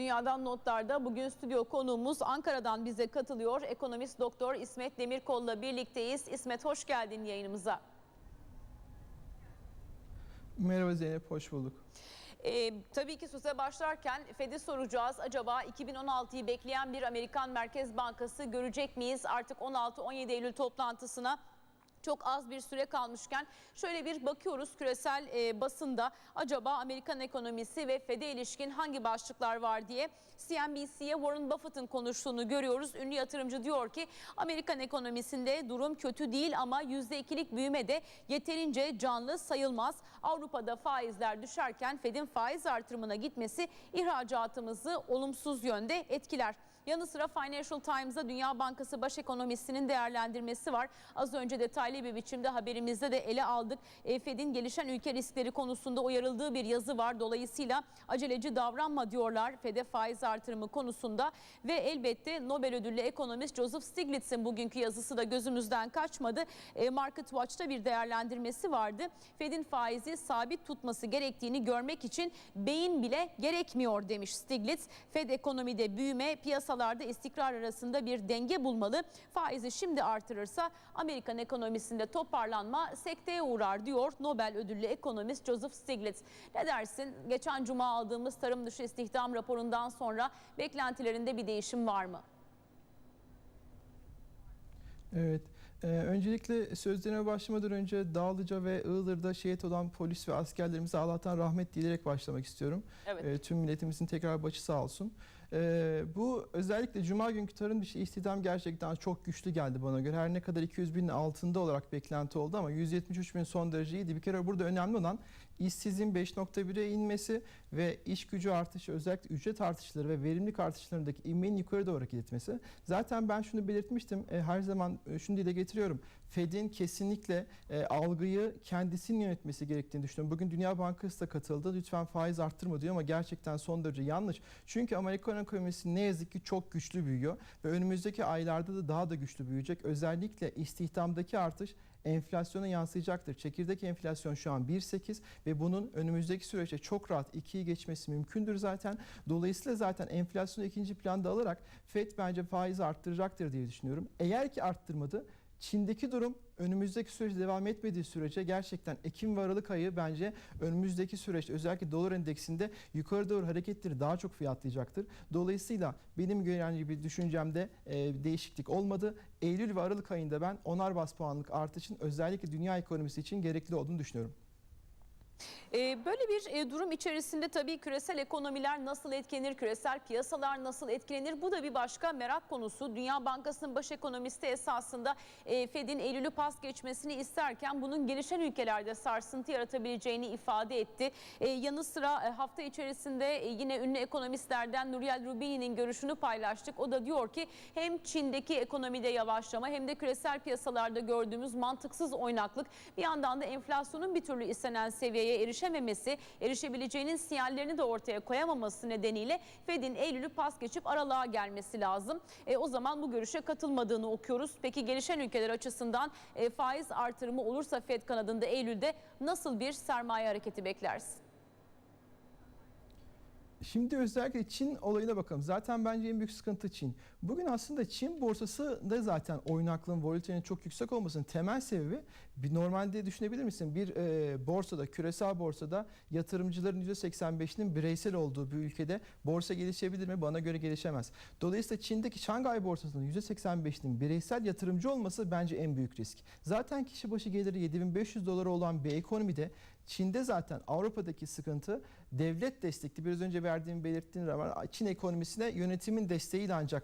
Dünyadan notlarda bugün stüdyo konuğumuz Ankara'dan bize katılıyor. Ekonomist Doktor İsmet Demirkol'la birlikteyiz. İsmet hoş geldin yayınımıza. Merhaba Zeynep, hoş bulduk. Ee, tabii ki söze başlarken Fed'i soracağız. Acaba 2016'yı bekleyen bir Amerikan Merkez Bankası görecek miyiz? Artık 16-17 Eylül toplantısına çok az bir süre kalmışken şöyle bir bakıyoruz küresel e, basında acaba Amerikan ekonomisi ve Fed'e ilişkin hangi başlıklar var diye CNBC'ye Warren Buffett'ın konuştuğunu görüyoruz. Ünlü yatırımcı diyor ki Amerikan ekonomisinde durum kötü değil ama %2'lik büyüme de yeterince canlı sayılmaz. Avrupa'da faizler düşerken Fed'in faiz artırımına gitmesi ihracatımızı olumsuz yönde etkiler. Yanı sıra Financial Times'da Dünya Bankası baş ekonomistinin değerlendirmesi var. Az önce detaylı bir biçimde haberimizde de ele aldık. E, Fed'in gelişen ülke riskleri konusunda uyarıldığı bir yazı var. Dolayısıyla aceleci davranma diyorlar Fed'e faiz artırımı konusunda. Ve elbette Nobel ödüllü ekonomist Joseph Stiglitz'in bugünkü yazısı da gözümüzden kaçmadı. E, Market Watch'ta bir değerlendirmesi vardı. Fed'in faizi sabit tutması gerektiğini görmek için beyin bile gerekmiyor demiş Stiglitz. Fed ekonomide büyüme, piyasalarda istikrar arasında bir denge bulmalı. Faizi şimdi artırırsa Amerikan ekonomisinde toparlanma sekteye uğrar diyor Nobel ödüllü ekonomist Joseph Stiglitz. Ne dersin? Geçen cuma aldığımız tarım dışı istihdam raporundan sonra beklentilerinde bir değişim var mı? Evet, e, öncelikle sözlerime başlamadan önce Dağlıca ve Iğdır'da şehit olan polis ve askerlerimize Allah'tan rahmet dileyerek başlamak istiyorum. Evet. E, tüm milletimizin tekrar başı sağ olsun. E, bu özellikle Cuma günkü tarım dışı istihdam gerçekten çok güçlü geldi bana göre. Her ne kadar 200 binin altında olarak beklenti oldu ama 173 bin son derece iyiydi. Bir kere burada önemli olan işsizin 5.1'e inmesi ve iş gücü artışı özellikle ücret artışları ve verimlilik artışlarındaki inmenin yukarı doğru etmesi. Zaten ben şunu belirtmiştim. e, her zaman e, şunu dile getiriyorum. Fed'in kesinlikle e, algıyı kendisinin yönetmesi gerektiğini düşünüyorum. Bugün Dünya Bankası da katıldı. Lütfen faiz arttırma diyor ama gerçekten son derece yanlış. Çünkü Amerikan ekonomisi ne yazık ki çok güçlü büyüyor ve önümüzdeki aylarda da daha da güçlü büyüyecek. Özellikle istihdamdaki artış enflasyona yansıyacaktır. Çekirdek enflasyon şu an 1.8 ve bunun önümüzdeki süreçte çok rahat 2'yi geçmesi mümkündür zaten. Dolayısıyla zaten enflasyonu ikinci planda alarak FED bence faiz arttıracaktır diye düşünüyorum. Eğer ki arttırmadı Çin'deki durum önümüzdeki süreçte devam etmediği sürece gerçekten Ekim ve Aralık ayı bence önümüzdeki süreçte özellikle dolar endeksinde yukarı doğru hareketleri daha çok fiyatlayacaktır. Dolayısıyla benim gören gibi düşüncemde e, değişiklik olmadı. Eylül ve Aralık ayında ben onar bas puanlık artışın özellikle dünya ekonomisi için gerekli olduğunu düşünüyorum. Ee, Böyle bir e, durum içerisinde tabii küresel ekonomiler nasıl etkilenir, küresel piyasalar nasıl etkilenir? Bu da bir başka merak konusu. Dünya Bankası'nın baş ekonomisti esasında e, Fed'in Eylül'ü pas geçmesini isterken bunun gelişen ülkelerde sarsıntı yaratabileceğini ifade etti. E, Yanı sıra hafta içerisinde yine ünlü ekonomistlerden Nuriel Rubini'nin görüşünü paylaştık. O da diyor ki hem Çin'deki ekonomide yavaşlama hem de küresel piyasalarda gördüğümüz mantıksız oynaklık bir yandan da enflasyonun bir türlü istenen seviyeye erişememesi, erişebileceğinin sinyallerini de ortaya koyamaması nedeniyle Fed'in Eylül'ü pas geçip aralığa gelmesi lazım. E, o zaman bu görüşe katılmadığını okuyoruz. Peki gelişen ülkeler açısından e, faiz artırımı olursa Fed kanadında Eylül'de nasıl bir sermaye hareketi beklersin? Şimdi özellikle Çin olayına bakalım. Zaten bence en büyük sıkıntı Çin. Bugün aslında Çin borsası da zaten oynaklığın, volatilitenin çok yüksek olmasının temel sebebi bir normalde düşünebilir misin? Bir e, borsada, küresel borsada yatırımcıların %85'inin bireysel olduğu bir ülkede borsa gelişebilir mi? Bana göre gelişemez. Dolayısıyla Çin'deki Şangay borsasının %85'inin bireysel yatırımcı olması bence en büyük risk. Zaten kişi başı geliri 7500 dolar olan bir ekonomide Çin'de zaten Avrupa'daki sıkıntı devlet destekli biraz önce verdiğim belirttiğim zaman Çin ekonomisine yönetimin desteğiyle ancak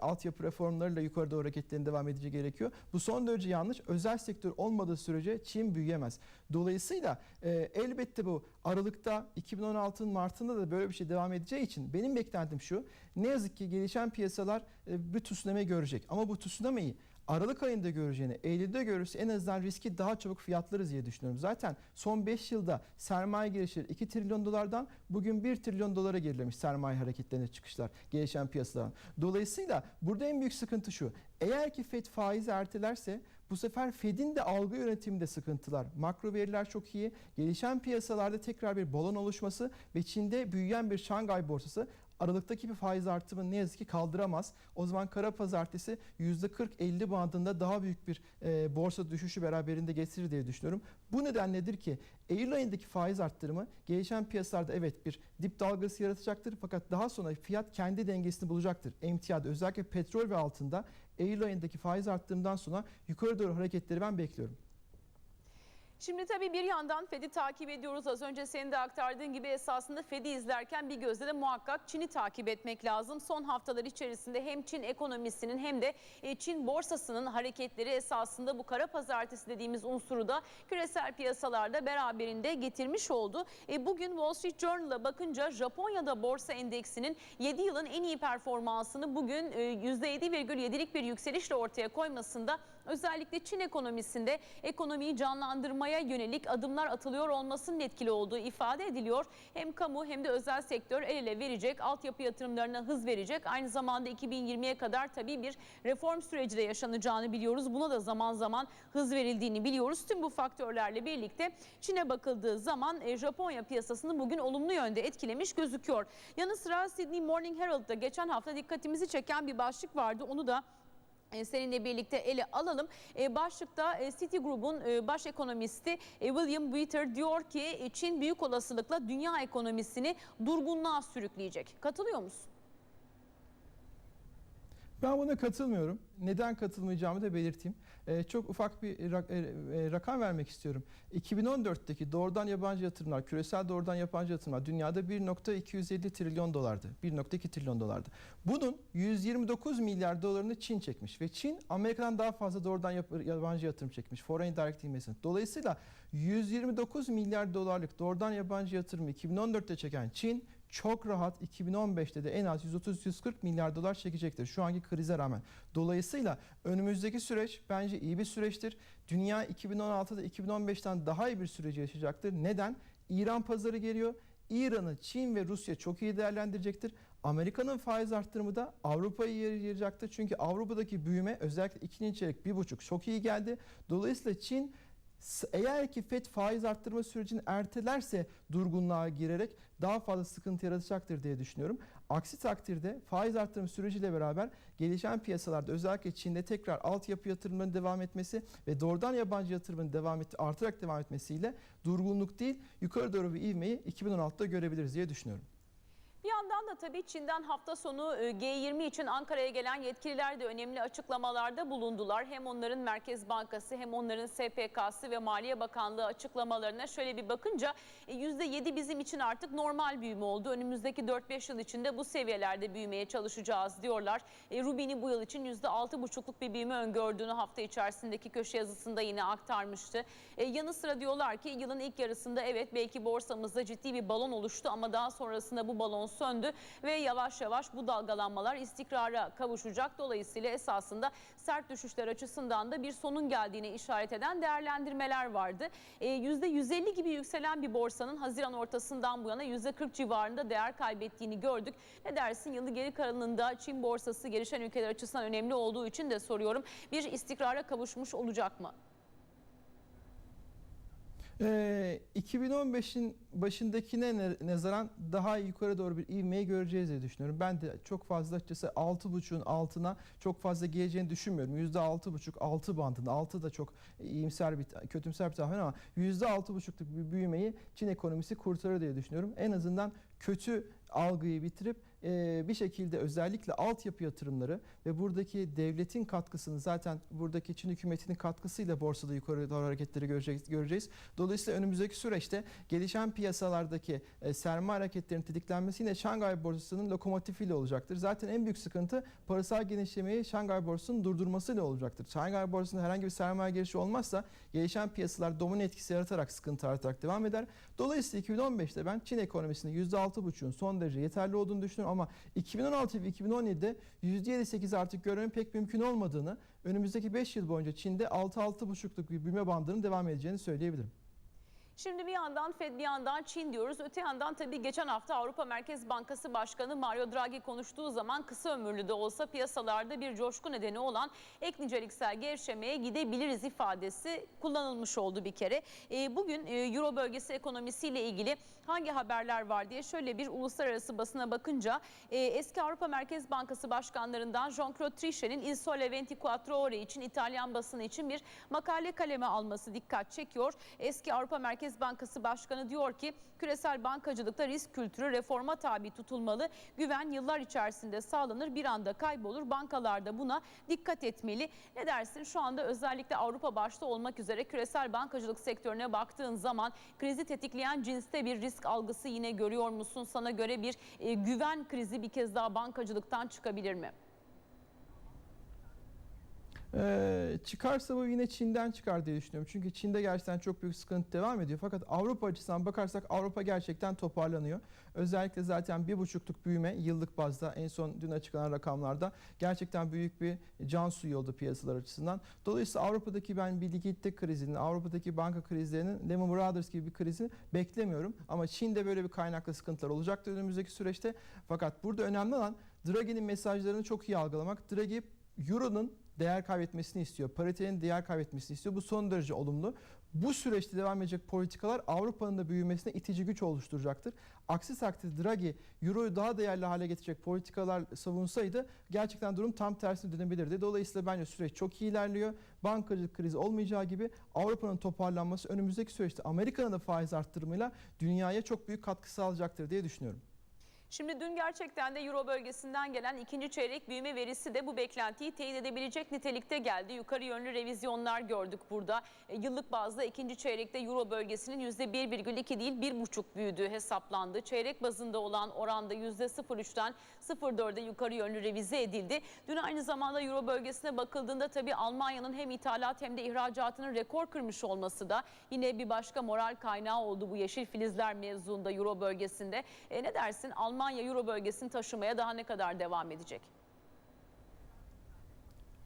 altyapı reformlarıyla yukarı doğru hareketlerin devam edici gerekiyor. Bu son derece yanlış. Özel sektör olmadığı sürece Çin büyüyemez. Dolayısıyla e, elbette bu Aralık'ta 2016'ın Mart'ında da böyle bir şey devam edeceği için benim beklentim şu. Ne yazık ki gelişen piyasalar e, bir tsunami görecek. Ama bu tsunami'yi Aralık ayında göreceğini, Eylül'de görürse en azından riski daha çabuk fiyatlarız diye düşünüyorum. Zaten son 5 yılda sermaye girişleri 2 trilyon dolardan bugün 1 trilyon dolara gerilemiş sermaye hareketlerine çıkışlar gelişen piyasadan. Dolayısıyla burada en büyük sıkıntı şu. Eğer ki FED faiz ertelerse Bu sefer Fed'in de algı yönetiminde sıkıntılar. Makro veriler çok iyi. Gelişen piyasalarda tekrar bir balon oluşması ve Çin'de büyüyen bir Şangay borsası Aralıktaki bir faiz artımını ne yazık ki kaldıramaz. O zaman kara pazartesi %40-50 bandında daha büyük bir e, borsa düşüşü beraberinde getirir diye düşünüyorum. Bu nedenledir ki Eylül ayındaki faiz arttırımı gelişen piyasalarda evet bir dip dalgası yaratacaktır fakat daha sonra fiyat kendi dengesini bulacaktır. Emtiyada özellikle petrol ve altında Eylül ayındaki faiz arttırımından sonra yukarı doğru hareketleri ben bekliyorum. Şimdi tabii bir yandan Fed'i takip ediyoruz. Az önce senin de aktardığın gibi esasında Fed'i izlerken bir gözle de muhakkak Çin'i takip etmek lazım. Son haftalar içerisinde hem Çin ekonomisinin hem de e, Çin borsasının hareketleri esasında bu kara pazartesi dediğimiz unsuru da küresel piyasalarda beraberinde getirmiş oldu. E, Bugün Wall Street Journal'a bakınca Japonya'da borsa endeksinin 7 yılın en iyi performansını bugün e, %7,7'lik bir yükselişle ortaya koymasında özellikle Çin ekonomisinde ekonomiyi canlandırmaya yönelik adımlar atılıyor olmasının etkili olduğu ifade ediliyor. Hem kamu hem de özel sektör el ele verecek, altyapı yatırımlarına hız verecek. Aynı zamanda 2020'ye kadar tabii bir reform süreci de yaşanacağını biliyoruz. Buna da zaman zaman hız verildiğini biliyoruz. Tüm bu faktörlerle birlikte Çin'e bakıldığı zaman e, Japonya piyasasını bugün olumlu yönde etkilemiş gözüküyor. Yanı sıra Sydney Morning Herald'da geçen hafta dikkatimizi çeken bir başlık vardı. Onu da Seninle birlikte ele alalım. E, Başlıkta e, Citigroup'un e, baş ekonomisti e, William Witter diyor ki e, Çin büyük olasılıkla dünya ekonomisini durgunluğa sürükleyecek. Katılıyor musun? Ben buna katılmıyorum. Neden katılmayacağımı da belirteyim. Ee, çok ufak bir rak- e, e, rakam vermek istiyorum. 2014'teki doğrudan yabancı yatırımlar, küresel doğrudan yabancı yatırımlar dünyada 1.250 trilyon dolardı. 1.2 trilyon dolardı. Bunun 129 milyar dolarını Çin çekmiş ve Çin Amerika'dan daha fazla doğrudan yap- yabancı yatırım çekmiş. Foreign direct investment. Dolayısıyla 129 milyar dolarlık doğrudan yabancı yatırımı 2014'te çeken Çin çok rahat 2015'te de en az 130-140 milyar dolar çekecektir şu anki krize rağmen. Dolayısıyla önümüzdeki süreç bence iyi bir süreçtir. Dünya 2016'da 2015'ten daha iyi bir süreci yaşayacaktır. Neden? İran pazarı geliyor. İran'ı Çin ve Rusya çok iyi değerlendirecektir. Amerika'nın faiz arttırımı da Avrupa'yı yarayacaktır. Çünkü Avrupa'daki büyüme özellikle ikinci çeyrek bir buçuk çok iyi geldi. Dolayısıyla Çin Eğer ki FED faiz arttırma sürecini ertelerse durgunluğa girerek daha fazla sıkıntı yaratacaktır diye düşünüyorum. Aksi takdirde faiz arttırma süreciyle beraber gelişen piyasalarda özellikle Çin'de tekrar altyapı yatırımlarının devam etmesi ve doğrudan yabancı yatırımın devam et, artarak devam etmesiyle durgunluk değil yukarı doğru bir ivmeyi 2016'da görebiliriz diye düşünüyorum. Yandan da tabii Çin'den hafta sonu e, G20 için Ankara'ya gelen yetkililer de önemli açıklamalarda bulundular. Hem onların Merkez Bankası hem onların SPK'sı ve Maliye Bakanlığı açıklamalarına şöyle bir bakınca e, %7 bizim için artık normal büyüme oldu. Önümüzdeki 4-5 yıl içinde bu seviyelerde büyümeye çalışacağız diyorlar. E, Rubini bu yıl için %6,5'luk bir büyüme öngördüğünü hafta içerisindeki köşe yazısında yine aktarmıştı. E, yanı sıra diyorlar ki yılın ilk yarısında evet belki borsamızda ciddi bir balon oluştu ama daha sonrasında bu balon söndü ve yavaş yavaş bu dalgalanmalar istikrara kavuşacak. Dolayısıyla esasında sert düşüşler açısından da bir sonun geldiğine işaret eden değerlendirmeler vardı. E, %150 gibi yükselen bir borsanın Haziran ortasından bu yana %40 civarında değer kaybettiğini gördük. Ne dersin yılı geri kalanında Çin borsası gelişen ülkeler açısından önemli olduğu için de soruyorum. Bir istikrara kavuşmuş olacak mı? Ee, 2015'in başındakine ne- nazaran daha yukarı doğru bir ivmeyi göreceğiz diye düşünüyorum. Ben de çok fazla açıkçası 6.5'un altına çok fazla geleceğini düşünmüyorum. %6.5 6 bandında 6 da çok iyimser bir kötümser bir tahmin ama %6.5'luk bir büyümeyi Çin ekonomisi kurtarır diye düşünüyorum. En azından kötü algıyı bitirip bir şekilde özellikle altyapı yatırımları ve buradaki devletin katkısını zaten buradaki Çin hükümetinin katkısıyla borsada yukarı doğru hareketleri göreceğiz. göreceğiz. Dolayısıyla önümüzdeki süreçte gelişen piyasalardaki e, sermaye hareketlerinin tetiklenmesi yine Şangay borsasının lokomotifiyle olacaktır. Zaten en büyük sıkıntı parasal genişlemeyi Şangay borsasının durdurmasıyla olacaktır. Şangay borsasında herhangi bir sermaye girişi olmazsa gelişen piyasalar domino etkisi yaratarak sıkıntı artarak devam eder. Dolayısıyla 2015'te ben Çin ekonomisinin %6,5'un son derece yeterli olduğunu düşünüyorum ama 2016 ve 2017'de %7-8 artık görmenin pek mümkün olmadığını, önümüzdeki 5 yıl boyunca Çin'de 6-6,5'luk bir büyüme bandının devam edeceğini söyleyebilirim. Şimdi bir yandan Fed bir yandan Çin diyoruz. Öte yandan tabii geçen hafta Avrupa Merkez Bankası Başkanı Mario Draghi konuştuğu zaman kısa ömürlü de olsa piyasalarda bir coşku nedeni olan ek niceliksel gevşemeye gidebiliriz ifadesi kullanılmış oldu bir kere. E, bugün e, Euro bölgesi ekonomisiyle ilgili hangi haberler var diye şöyle bir uluslararası basına bakınca e, eski Avrupa Merkez Bankası başkanlarından Jean-Claude Trichet'in Il Sole 24 Ore için İtalyan basını için bir makale kaleme alması dikkat çekiyor. Eski Avrupa Merkez Bankası Başkanı diyor ki küresel bankacılıkta risk kültürü reforma tabi tutulmalı. Güven yıllar içerisinde sağlanır bir anda kaybolur. Bankalar da buna dikkat etmeli. Ne dersin şu anda özellikle Avrupa başta olmak üzere küresel bankacılık sektörüne baktığın zaman krizi tetikleyen cinste bir risk algısı yine görüyor musun? Sana göre bir e, güven krizi bir kez daha bankacılıktan çıkabilir mi? Ee, çıkarsa bu yine Çin'den çıkar diye düşünüyorum. Çünkü Çin'de gerçekten çok büyük sıkıntı devam ediyor. Fakat Avrupa açısından bakarsak Avrupa gerçekten toparlanıyor. Özellikle zaten bir buçukluk büyüme yıllık bazda en son dün açıklanan rakamlarda gerçekten büyük bir can suyu oldu piyasalar açısından. Dolayısıyla Avrupa'daki ben bir likidite krizinin, Avrupa'daki banka krizlerinin Lehman Brothers gibi bir krizi beklemiyorum. Ama Çin'de böyle bir kaynaklı sıkıntılar olacaktır önümüzdeki süreçte. Fakat burada önemli olan Draghi'nin mesajlarını çok iyi algılamak. Draghi Euro'nun değer kaybetmesini istiyor. Paritenin değer kaybetmesini istiyor. Bu son derece olumlu. Bu süreçte devam edecek politikalar Avrupa'nın da büyümesine itici güç oluşturacaktır. Aksi takdirde Draghi Euro'yu daha değerli hale getirecek politikalar savunsaydı gerçekten durum tam tersine dönebilirdi. Dolayısıyla bence süreç çok iyi ilerliyor. Bankacılık krizi olmayacağı gibi Avrupa'nın toparlanması önümüzdeki süreçte Amerika'nın da faiz arttırımıyla dünyaya çok büyük katkı sağlayacaktır diye düşünüyorum. Şimdi dün gerçekten de Euro bölgesinden gelen ikinci çeyrek büyüme verisi de bu beklentiyi teyit edebilecek nitelikte geldi. Yukarı yönlü revizyonlar gördük burada. E, yıllık bazda ikinci çeyrekte Euro bölgesinin %1,2 değil 1,5 büyüdüğü hesaplandı. Çeyrek bazında olan oranda %0,3'ten 0,4'e yukarı yönlü revize edildi. Dün aynı zamanda Euro bölgesine bakıldığında tabii Almanya'nın hem ithalat hem de ihracatının rekor kırmış olması da yine bir başka moral kaynağı oldu bu yeşil filizler mevzuunda Euro bölgesinde. E, ne dersin Almanya Euro bölgesini taşımaya daha ne kadar devam edecek?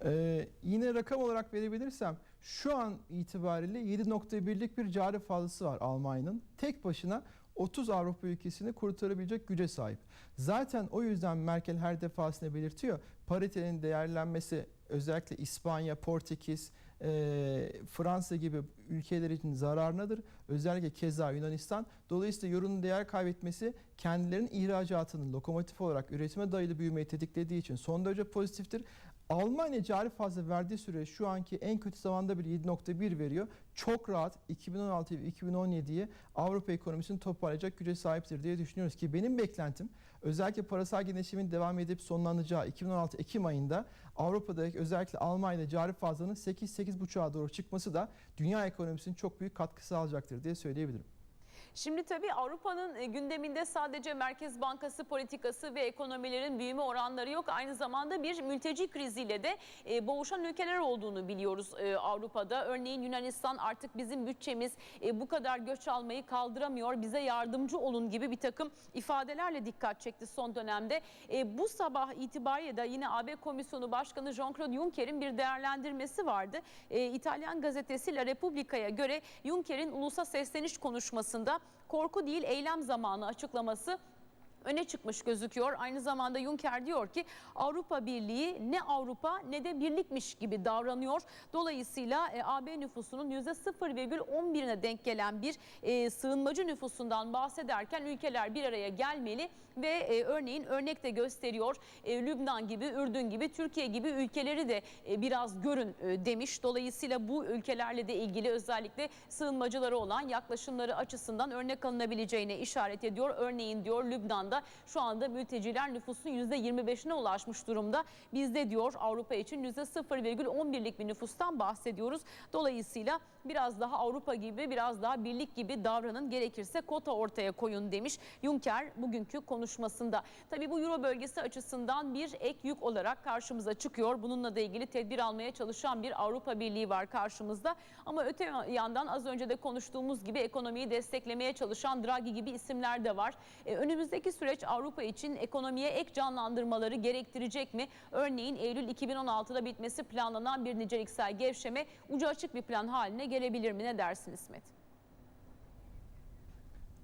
Ee, yine rakam olarak verebilirsem şu an itibariyle 7.1'lik bir cari fazlası var Almanya'nın. Tek başına 30 Avrupa ülkesini kurtarabilecek güce sahip. Zaten o yüzden Merkel her defasında belirtiyor. Paritenin değerlenmesi özellikle İspanya, Portekiz, e, Fransa gibi ülkeler için zararınadır. Özellikle keza Yunanistan. Dolayısıyla euronun değer kaybetmesi kendilerinin ihracatının lokomotif olarak üretime dayalı büyümeyi tetiklediği için son derece pozitiftir. Almanya cari fazla verdiği süre şu anki en kötü zamanda bile 7.1 veriyor. Çok rahat 2016 ve 2017'yi Avrupa ekonomisini toparlayacak güce sahiptir diye düşünüyoruz ki benim beklentim özellikle parasal genişlemin devam edip sonlanacağı 2016 Ekim ayında Avrupa'daki özellikle Almanya'da cari fazlanın 8-8.5'a doğru çıkması da dünya ekonomisinin çok büyük katkı sağlayacaktır diye söyleyebilirim. Şimdi tabii Avrupa'nın e, gündeminde sadece Merkez Bankası politikası ve ekonomilerin büyüme oranları yok. Aynı zamanda bir mülteci kriziyle de e, boğuşan ülkeler olduğunu biliyoruz e, Avrupa'da. Örneğin Yunanistan artık bizim bütçemiz bu kadar göç almayı kaldıramıyor. Bize yardımcı olun gibi bir takım ifadelerle dikkat çekti son dönemde. Bu sabah itibariyle de yine AB Komisyonu Başkanı Jean-Claude Juncker'in bir değerlendirmesi vardı. İtalyan gazetesi La Repubblica'ya göre Juncker'in ulusa sesleniş konuşmasında korku değil eylem zamanı açıklaması öne çıkmış gözüküyor. Aynı zamanda Juncker diyor ki Avrupa Birliği ne Avrupa ne de birlikmiş gibi davranıyor. Dolayısıyla e, AB nüfusunun %0,11'ine denk gelen bir e, sığınmacı nüfusundan bahsederken ülkeler bir araya gelmeli ve e, örneğin örnek de gösteriyor. E, Lübnan gibi, Ürdün gibi, Türkiye gibi ülkeleri de e, biraz görün e, demiş. Dolayısıyla bu ülkelerle de ilgili özellikle sığınmacıları olan yaklaşımları açısından örnek alınabileceğine işaret ediyor. Örneğin diyor Lübnan'da şu anda mülteciler nüfusun %25'ine ulaşmış durumda. Bizde diyor Avrupa için %0,11'lik bir nüfustan bahsediyoruz. Dolayısıyla biraz daha Avrupa gibi, biraz daha birlik gibi davranın gerekirse kota ortaya koyun demiş Juncker bugünkü konuşmasında. Tabii bu Euro bölgesi açısından bir ek yük olarak karşımıza çıkıyor. Bununla da ilgili tedbir almaya çalışan bir Avrupa Birliği var karşımızda. Ama öte yandan az önce de konuştuğumuz gibi ekonomiyi desteklemeye çalışan Draghi gibi isimler de var. Ee, önümüzdeki süreç Avrupa için ekonomiye ek canlandırmaları gerektirecek mi? Örneğin Eylül 2016'da bitmesi planlanan bir niceliksel gevşeme ucu açık bir plan haline gelebilir mi? Ne dersin İsmet?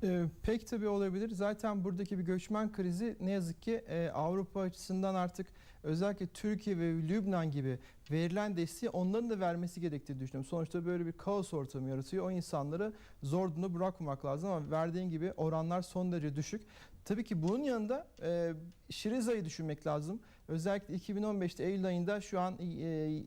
Ee, pek tabii olabilir. Zaten buradaki bir göçmen krizi ne yazık ki e, Avrupa açısından artık özellikle Türkiye ve Lübnan gibi verilen desteği onların da vermesi gerektiğini düşünüyorum. Sonuçta böyle bir kaos ortamı yaratıyor. O insanları zor durumda bırakmamak lazım ama verdiğin gibi oranlar son derece düşük. Tabii ki bunun yanında e, Şiriza'yı düşünmek lazım. Özellikle 2015'te Eylül ayında şu an e,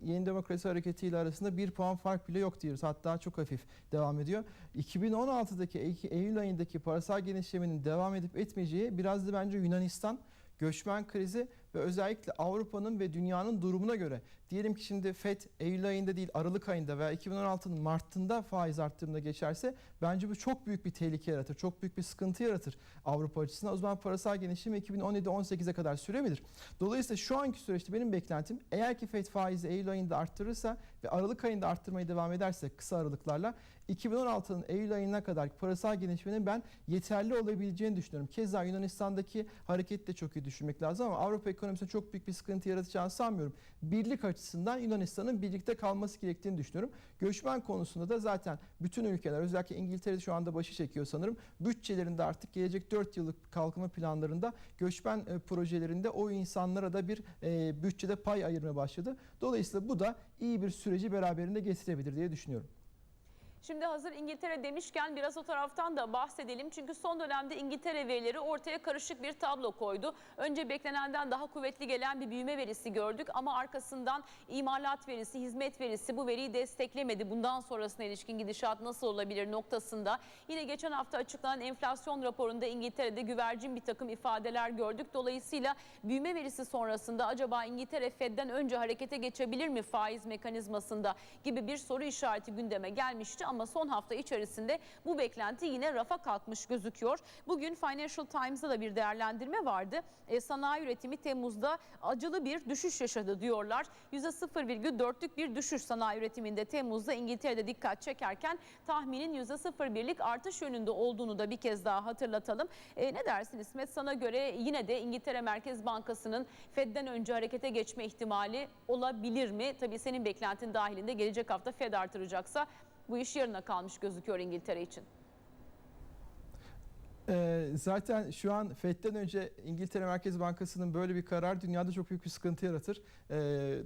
Yeni Demokrasi Hareketi ile arasında bir puan fark bile yok diyoruz. Hatta çok hafif devam ediyor. 2016'daki Ey- Eylül ayındaki parasal genişlemenin devam edip etmeyeceği biraz da bence Yunanistan göçmen krizi ve özellikle Avrupa'nın ve dünyanın durumuna göre diyelim ki şimdi FED Eylül ayında değil Aralık ayında veya 2016'nın Mart'ında faiz arttırımında geçerse bence bu çok büyük bir tehlike yaratır. Çok büyük bir sıkıntı yaratır Avrupa açısından. O zaman parasal genişleme 2017-18'e kadar sürebilir. Dolayısıyla şu anki süreçte benim beklentim eğer ki FED faizi Eylül ayında arttırırsa ve Aralık ayında arttırmaya devam ederse kısa aralıklarla 2016'nın Eylül ayına kadar parasal genişlemenin ben yeterli olabileceğini düşünüyorum. Keza Yunanistan'daki hareket de çok iyi düşünmek lazım ama Avrupa ekonomisine çok büyük bir sıkıntı yaratacağını sanmıyorum. Birlik açısından Yunanistan'ın birlikte kalması gerektiğini düşünüyorum. Göçmen konusunda da zaten bütün ülkeler özellikle İngiltere şu anda başı çekiyor sanırım. Bütçelerinde artık gelecek 4 yıllık kalkınma planlarında göçmen e, projelerinde o insanlara da bir e, bütçede pay ayırmaya başladı. Dolayısıyla bu da iyi bir süreci beraberinde getirebilir diye düşünüyorum. Şimdi hazır İngiltere demişken biraz o taraftan da bahsedelim. Çünkü son dönemde İngiltere verileri ortaya karışık bir tablo koydu. Önce beklenenden daha kuvvetli gelen bir büyüme verisi gördük ama arkasından imalat verisi, hizmet verisi bu veriyi desteklemedi. Bundan sonrasına ilişkin gidişat nasıl olabilir noktasında. Yine geçen hafta açıklanan enflasyon raporunda İngiltere'de güvercin bir takım ifadeler gördük. Dolayısıyla büyüme verisi sonrasında acaba İngiltere Fed'den önce harekete geçebilir mi faiz mekanizmasında gibi bir soru işareti gündeme gelmişti ama son hafta içerisinde bu beklenti yine rafa kalkmış gözüküyor. Bugün Financial Times'da da bir değerlendirme vardı. E, sanayi üretimi Temmuz'da acılı bir düşüş yaşadı diyorlar. %0,4'lük bir düşüş sanayi üretiminde Temmuz'da İngiltere'de dikkat çekerken tahminin %0,1'lik artış yönünde olduğunu da bir kez daha hatırlatalım. E, ne dersin İsmet? Sana göre yine de İngiltere Merkez Bankası'nın Fed'den önce harekete geçme ihtimali olabilir mi? Tabii senin beklentin dahilinde gelecek hafta Fed artıracaksa bu iş yarına kalmış gözüküyor İngiltere için. Ee, zaten şu an FED'den önce İngiltere Merkez Bankası'nın böyle bir karar dünyada çok büyük bir sıkıntı yaratır. Ee,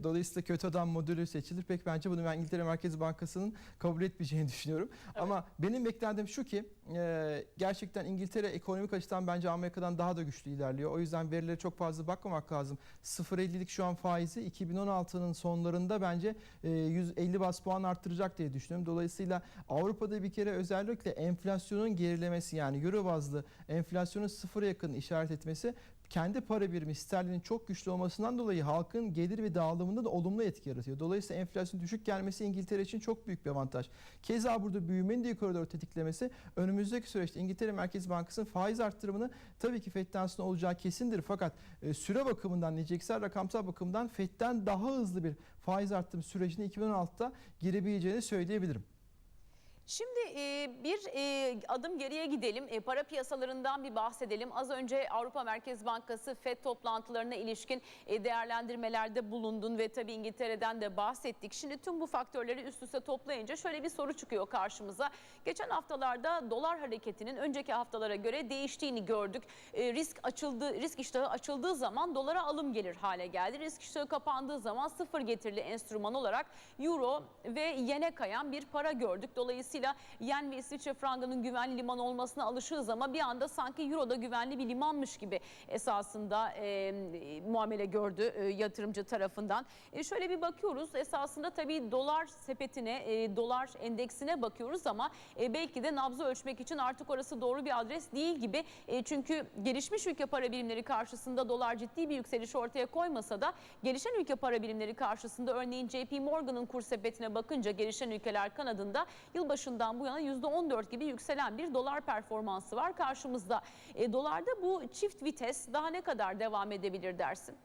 dolayısıyla kötü adam modülü seçilir. Pek bence bunu ben İngiltere Merkez Bankası'nın kabul etmeyeceğini düşünüyorum. Ama benim beklentim şu ki e, gerçekten İngiltere ekonomik açıdan bence Amerika'dan daha da güçlü ilerliyor. O yüzden verilere çok fazla bakmamak lazım. 0.50'lik şu an faizi 2016'nın sonlarında bence e, 150 bas puan arttıracak diye düşünüyorum. Dolayısıyla Avrupa'da bir kere özellikle enflasyonun gerilemesi yani euro bazlı enflasyonun sıfıra yakın işaret etmesi kendi para birimi sterlinin çok güçlü olmasından dolayı halkın gelir ve dağılımında da olumlu etki yaratıyor. Dolayısıyla enflasyon düşük gelmesi İngiltere için çok büyük bir avantaj. Keza burada büyümenin de yukarı tetiklemesi önümüzdeki süreçte İngiltere Merkez Bankası'nın faiz arttırımını tabii ki FED'den sonra olacağı kesindir. Fakat e, süre bakımından, niceliksel rakamsal bakımdan FED'den daha hızlı bir faiz arttırım sürecine 2016'da girebileceğini söyleyebilirim. Şimdi bir adım geriye gidelim. E, para piyasalarından bir bahsedelim. Az önce Avrupa Merkez Bankası FED toplantılarına ilişkin e, değerlendirmelerde bulundun ve tabii İngiltere'den de bahsettik. Şimdi tüm bu faktörleri üst üste toplayınca şöyle bir soru çıkıyor karşımıza. Geçen haftalarda dolar hareketinin önceki haftalara göre değiştiğini gördük. E, risk açıldı, risk iştahı açıldığı zaman dolara alım gelir hale geldi. Risk iştahı kapandığı zaman sıfır getirili enstrüman olarak euro ve yene kayan bir para gördük. Dolayısıyla yen ve İsviçre frangının güvenli liman olmasına alışığız ama bir anda sanki euro da güvenli bir limanmış gibi esasında e, muamele gördü e, yatırımcı tarafından. E, şöyle bir bakıyoruz esasında tabii dolar sepetine, e, dolar endeksine bakıyoruz ama e, belki de nabzı ölçmek için artık orası doğru bir adres değil gibi. E, çünkü gelişmiş ülke para birimleri karşısında dolar ciddi bir yükseliş ortaya koymasa da gelişen ülke para birimleri karşısında örneğin JP Morgan'ın kur sepetine bakınca gelişen ülkeler kanadında yılbaşından bu yana %14 gibi yükselen bir dolar performansı var karşımızda. E, dolarda bu çift vites daha ne kadar devam edebilir dersin?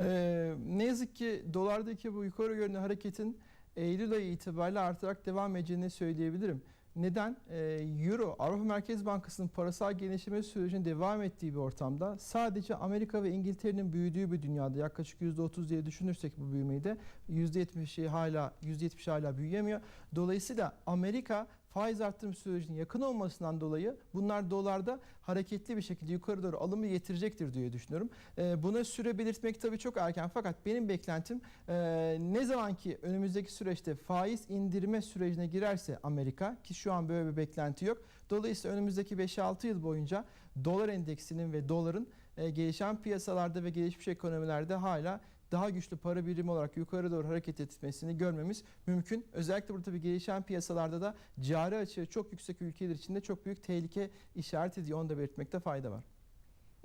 Ee, ne yazık ki dolardaki bu yukarı yönlü hareketin Eylül ayı itibariyle artarak devam edeceğini söyleyebilirim. Neden? Ee, Euro, Avrupa Merkez Bankası'nın parasal genişleme sürecinin devam ettiği bir ortamda sadece Amerika ve İngiltere'nin büyüdüğü bir dünyada yaklaşık %30 diye düşünürsek bu büyümeyi de %70'i hala %70 hala büyüyemiyor. Dolayısıyla Amerika faiz arttırım sürecinin yakın olmasından dolayı bunlar dolarda hareketli bir şekilde yukarı doğru alımı getirecektir diye düşünüyorum. Ee, buna süre belirtmek tabii çok erken fakat benim beklentim e, ne zaman ki önümüzdeki süreçte faiz indirme sürecine girerse Amerika ki şu an böyle bir beklenti yok. Dolayısıyla önümüzdeki 5-6 yıl boyunca dolar endeksinin ve doların e, gelişen piyasalarda ve gelişmiş ekonomilerde hala daha güçlü para birimi olarak yukarı doğru hareket etmesini görmemiz mümkün. Özellikle burada bir gelişen piyasalarda da cari açığı çok yüksek ülkeler için de çok büyük tehlike işaret ediyor. Onu da belirtmekte fayda var.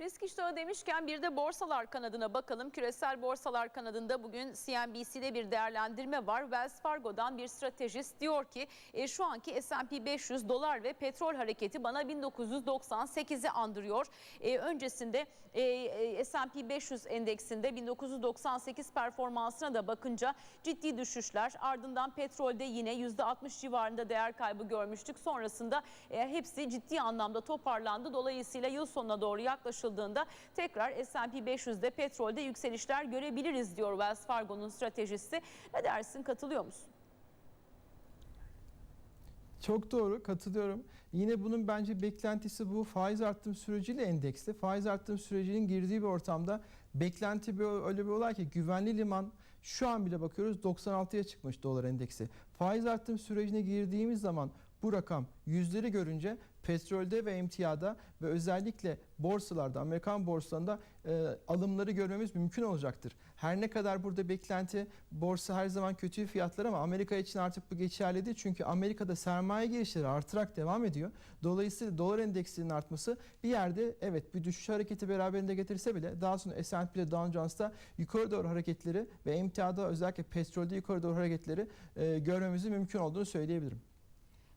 Risk iştahı demişken bir de borsalar kanadına bakalım. Küresel borsalar kanadında bugün CNBC'de bir değerlendirme var. Wells Fargo'dan bir stratejist diyor ki e, şu anki S&P 500 dolar ve petrol hareketi bana 1998'i andırıyor. E, öncesinde e, e, S&P 500 endeksinde 1998 performansına da bakınca ciddi düşüşler ardından petrolde yine %60 civarında değer kaybı görmüştük. Sonrasında e, hepsi ciddi anlamda toparlandı. Dolayısıyla yıl sonuna doğru yaklaşıldığında tekrar S&P 500'de petrolde yükselişler görebiliriz diyor Wells Fargo'nun stratejisi. Ne dersin katılıyor musun? Çok doğru katılıyorum. Yine bunun bence beklentisi bu faiz arttırım süreciyle endeksli. Faiz arttırım sürecinin girdiği bir ortamda beklenti bir, öyle bir olay ki güvenli liman şu an bile bakıyoruz 96'ya çıkmış dolar endeksi. Faiz arttırım sürecine girdiğimiz zaman bu rakam yüzleri görünce petrolde ve emtiada ve özellikle borsalarda, Amerikan borsalarında e, alımları görmemiz mümkün olacaktır. Her ne kadar burada beklenti borsa her zaman kötü fiyatlar ama Amerika için artık bu geçerli değil. Çünkü Amerika'da sermaye girişleri artarak devam ediyor. Dolayısıyla dolar endeksinin artması bir yerde evet bir düşüş hareketi beraberinde getirse bile daha sonra S&P'de Dow Jones'ta yukarı doğru hareketleri ve emtiada özellikle petrolde yukarı doğru hareketleri e, görmemizin mümkün olduğunu söyleyebilirim.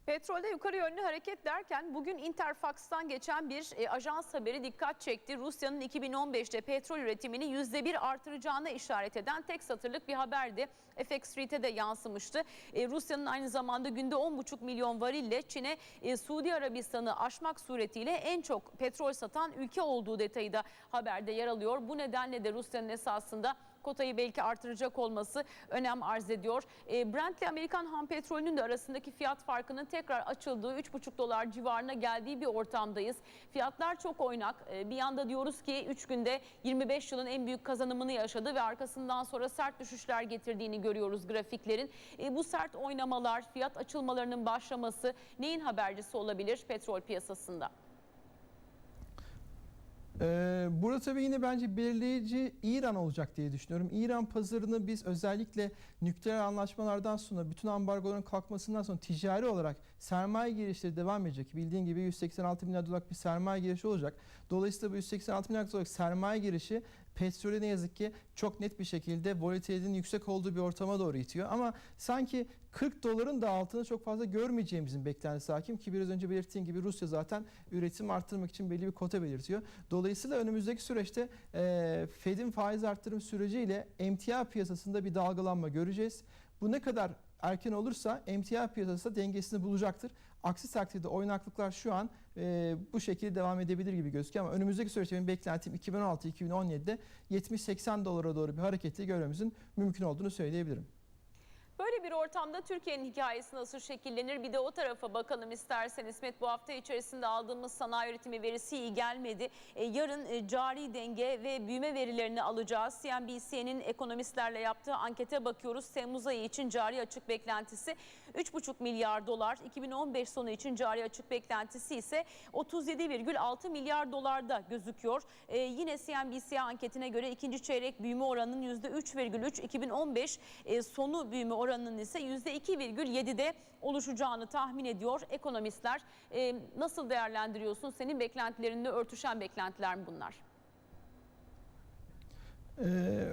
Petrolde yukarı yönlü hareket derken bugün Interfax'tan geçen bir e, ajans haberi dikkat çekti. Rusya'nın 2015'te petrol üretimini %1 artıracağına işaret eden tek satırlık bir haberdi. FX Street'e de yansımıştı. E, Rusya'nın aynı zamanda günde 10,5 milyon varille Çin'e e, Suudi Arabistan'ı aşmak suretiyle en çok petrol satan ülke olduğu detayı da haberde yer alıyor. Bu nedenle de Rusya'nın esasında kotayı belki artıracak olması önem arz ediyor. E, Brent ile Amerikan ham petrolünün de arasındaki fiyat farkının tekrar açıldığı 3,5 dolar civarına geldiği bir ortamdayız. Fiyatlar çok oynak. E, bir yanda diyoruz ki 3 günde 25 yılın en büyük kazanımını yaşadı ve arkasından sonra sert düşüşler getirdiğini görüyoruz grafiklerin. E, bu sert oynamalar, fiyat açılmalarının başlaması neyin habercisi olabilir petrol piyasasında? Ee, burada tabii yine bence belirleyici İran olacak diye düşünüyorum. İran pazarını biz özellikle nükleer anlaşmalardan sonra bütün ambargoların kalkmasından sonra ticari olarak sermaye girişleri devam edecek. Bildiğin gibi 186 milyar dolarlık bir sermaye girişi olacak. Dolayısıyla bu 186 milyar dolarlık sermaye girişi petrolü ne yazık ki çok net bir şekilde volatilitenin yüksek olduğu bir ortama doğru itiyor. Ama sanki 40 doların da altını çok fazla görmeyeceğimizin beklentisi hakim ki biraz önce belirttiğim gibi Rusya zaten üretim arttırmak için belli bir kota belirtiyor. Dolayısıyla önümüzdeki süreçte e, Fed'in faiz arttırım süreciyle emtia piyasasında bir dalgalanma göreceğiz. Bu ne kadar erken olursa emtia piyasası da dengesini bulacaktır. Aksi takdirde oynaklıklar şu an e, bu şekilde devam edebilir gibi gözüküyor ama önümüzdeki süreçte benim beklentim 2016-2017'de 70-80 dolara doğru bir hareketi görmemizin mümkün olduğunu söyleyebilirim. Böyle bir ortamda Türkiye'nin hikayesi nasıl şekillenir? Bir de o tarafa bakalım istersen İsmet. Bu hafta içerisinde aldığımız sanayi üretimi verisi iyi gelmedi. E, yarın e, cari denge ve büyüme verilerini alacağız. CNBC'nin ekonomistlerle yaptığı ankete bakıyoruz. Temmuz ayı için cari açık beklentisi 3,5 milyar dolar. 2015 sonu için cari açık beklentisi ise 37,6 milyar dolarda gözüküyor. E, yine CNBC anketine göre ikinci çeyrek büyüme oranının %3,3, 2015 e, sonu büyüme oranının ise %2,7'de oluşacağını tahmin ediyor ekonomistler. E, nasıl değerlendiriyorsun? Senin beklentilerinle örtüşen beklentiler mi bunlar? Ee,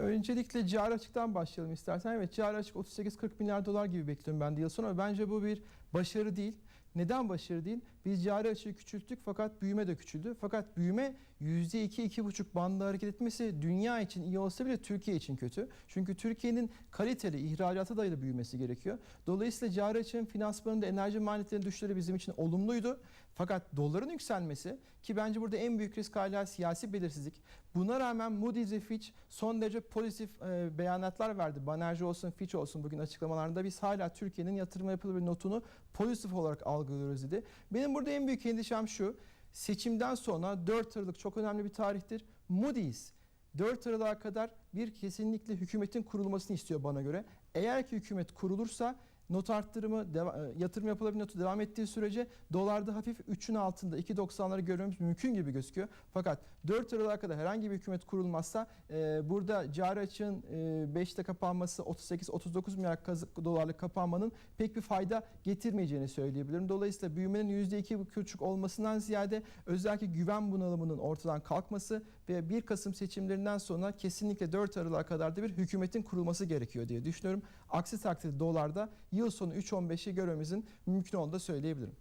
öncelikle cari açıktan başlayalım istersen. Evet cari açık 38-40 milyar dolar gibi bekliyorum ben de yıl sonu bence bu bir başarı değil. Neden başarı değil? Biz cari açığı küçülttük fakat büyüme de küçüldü. Fakat büyüme %2-2,5 bandında hareket etmesi dünya için iyi olsa bile Türkiye için kötü. Çünkü Türkiye'nin kaliteli ihracata dayalı büyümesi gerekiyor. Dolayısıyla cari açığın finansmanında enerji maliyetlerinin düşüşleri bizim için olumluydu. Fakat doların yükselmesi ki bence burada en büyük risk hala siyasi belirsizlik. Buna rağmen Moody's ve Fitch son derece pozitif e, beyanatlar verdi. Banerji olsun, Fitch olsun bugün açıklamalarında biz hala Türkiye'nin yatırım yapılabilir notunu pozitif olarak algılıyoruz dedi. Benim burada en büyük endişem şu. Seçimden sonra 4 Aralık çok önemli bir tarihtir. Moody's 4 Aralık'a kadar bir kesinlikle hükümetin kurulmasını istiyor bana göre. Eğer ki hükümet kurulursa not arttırımı, e, yatırım yapılabilir notu devam ettiği sürece dolarda hafif 3'ün altında 2.90'ları görmemiz mümkün gibi gözüküyor. Fakat 4 Aralık'a kadar herhangi bir hükümet kurulmazsa e, burada cari açığın e, 5'te kapanması 38-39 milyar dolarlık kapanmanın pek bir fayda getirmeyeceğini söyleyebilirim. Dolayısıyla büyümenin %2,5 olmasından ziyade özellikle güven bunalımının ortadan kalkması ve 1 Kasım seçimlerinden sonra kesinlikle 4 Aralık'a kadar da bir hükümetin kurulması gerekiyor diye düşünüyorum. Aksi takdirde dolarda yıl sonu 3.15'i görmemizin mümkün olduğunu da söyleyebilirim.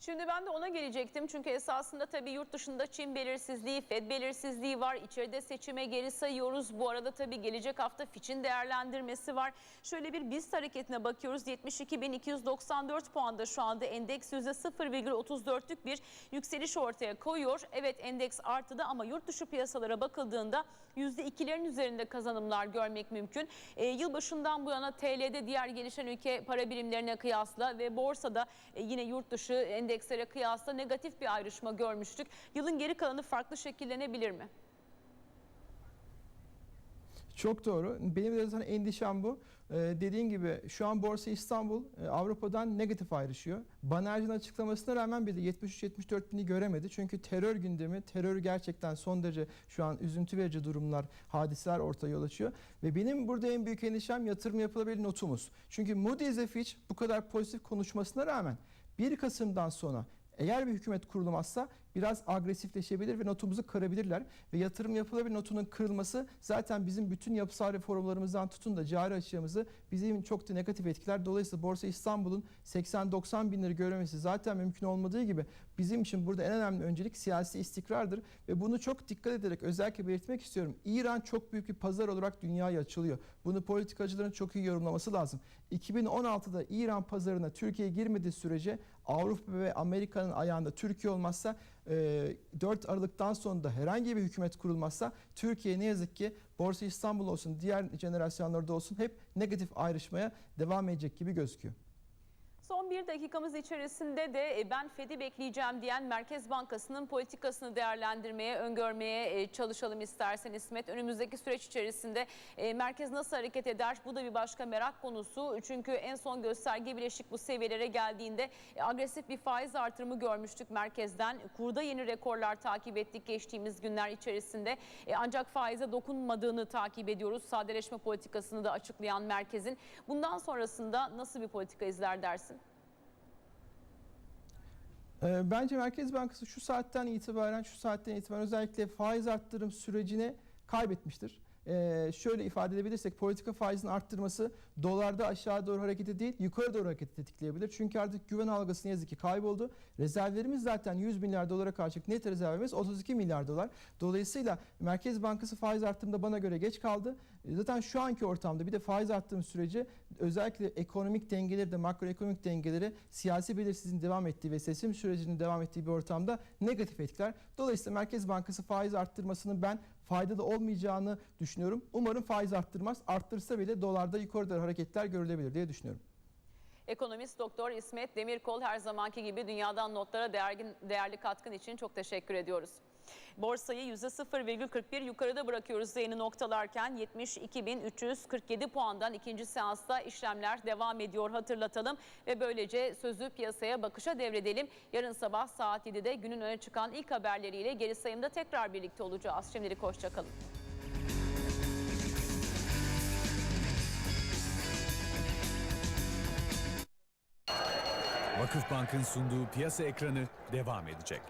Şimdi ben de ona gelecektim çünkü esasında tabii yurt dışında Çin belirsizliği, Fed belirsizliği var. İçeride seçime geri sayıyoruz. Bu arada tabii gelecek hafta Fitch'in değerlendirmesi var. Şöyle bir BIST hareketine bakıyoruz. 72.294 puanda şu anda endeks %0,34'lük bir yükseliş ortaya koyuyor. Evet endeks artıda ama yurt dışı piyasalara bakıldığında %2'lerin üzerinde kazanımlar görmek mümkün. E, yılbaşından bu yana TL'de diğer gelişen ülke para birimlerine kıyasla ve borsada e, yine yurt dışı endekslere kıyasla negatif bir ayrışma görmüştük. Yılın geri kalanı farklı şekillenebilir mi? Çok doğru. Benim de zaten endişem bu. Ee, dediğin gibi şu an Borsa İstanbul e, Avrupa'dan negatif ayrışıyor. Banerjin açıklamasına rağmen bir de 73-74 bini göremedi. Çünkü terör gündemi, terör gerçekten son derece şu an üzüntü verici durumlar, hadiseler ortaya yol açıyor. Ve benim burada en büyük endişem yatırım yapılabilir notumuz. Çünkü Moody's ve Fitch bu kadar pozitif konuşmasına rağmen 1 Kasım'dan sonra eğer bir hükümet kurulmazsa biraz agresifleşebilir ve notumuzu kırabilirler. Ve yatırım yapılabilir notunun kırılması zaten bizim bütün yapısal reformlarımızdan tutun da cari açığımızı bizim çok da negatif etkiler. Dolayısıyla Borsa İstanbul'un 80-90 binleri görmesi zaten mümkün olmadığı gibi bizim için burada en önemli öncelik siyasi istikrardır. Ve bunu çok dikkat ederek özellikle belirtmek istiyorum. İran çok büyük bir pazar olarak dünyaya açılıyor. Bunu politikacıların çok iyi yorumlaması lazım. 2016'da İran pazarına Türkiye girmediği sürece Avrupa ve Amerika'nın ayağında Türkiye olmazsa 4 Aralık'tan sonra da herhangi bir hükümet kurulmazsa Türkiye ne yazık ki Borsa İstanbul olsun diğer jenerasyonlarda olsun hep negatif ayrışmaya devam edecek gibi gözüküyor. Son bir dakikamız içerisinde de e, ben Fed'i bekleyeceğim diyen Merkez Bankası'nın politikasını değerlendirmeye, öngörmeye e, çalışalım istersen İsmet. Önümüzdeki süreç içerisinde e, merkez nasıl hareket eder? Bu da bir başka merak konusu. Çünkü en son gösterge bileşik bu seviyelere geldiğinde agresif bir faiz artırımı görmüştük merkezden. Kurda yeni rekorlar takip ettik geçtiğimiz günler içerisinde. Ancak faize dokunmadığını takip ediyoruz. Sadeleşme politikasını da açıklayan merkezin. Bundan sonrasında nasıl bir politika izler dersin? Ee, Bence Merkez Bankası şu saatten itibaren, şu saatten itibaren özellikle faiz arttırım sürecini kaybetmiştir. Ee, şöyle ifade edebilirsek politika faizini arttırması dolarda aşağı doğru hareketi değil yukarı doğru hareketi tetikleyebilir. Çünkü artık güven algısı ne yazık ki kayboldu. Rezervlerimiz zaten 100 milyar dolara karşılık net rezervimiz 32 milyar dolar. Dolayısıyla Merkez Bankası faiz arttırımında bana göre geç kaldı. E, Zaten şu anki ortamda bir de faiz arttırım süreci özellikle ekonomik dengeleri de makroekonomik dengeleri siyasi belirsizliğin devam ettiği ve seçim sürecinin devam ettiği bir ortamda negatif etkiler. Dolayısıyla Merkez Bankası faiz arttırmasının ben faydalı olmayacağını düşünüyorum. Umarım faiz arttırmaz. Arttırsa bile dolarda yukarı hareketler görülebilir diye düşünüyorum. Ekonomist Doktor İsmet Demirkol her zamanki gibi dünyadan notlara değerli katkın için çok teşekkür ediyoruz. Borsayı %0,41 yukarıda bırakıyoruz yayını noktalarken 72.347 puandan ikinci seansta işlemler devam ediyor hatırlatalım. Ve böylece sözü piyasaya bakışa devredelim. Yarın sabah saat 7'de günün öne çıkan ilk haberleriyle geri sayımda tekrar birlikte olacağız. Şimdilik hoşçakalın. Vakıfbank'ın sunduğu piyasa ekranı devam edecek.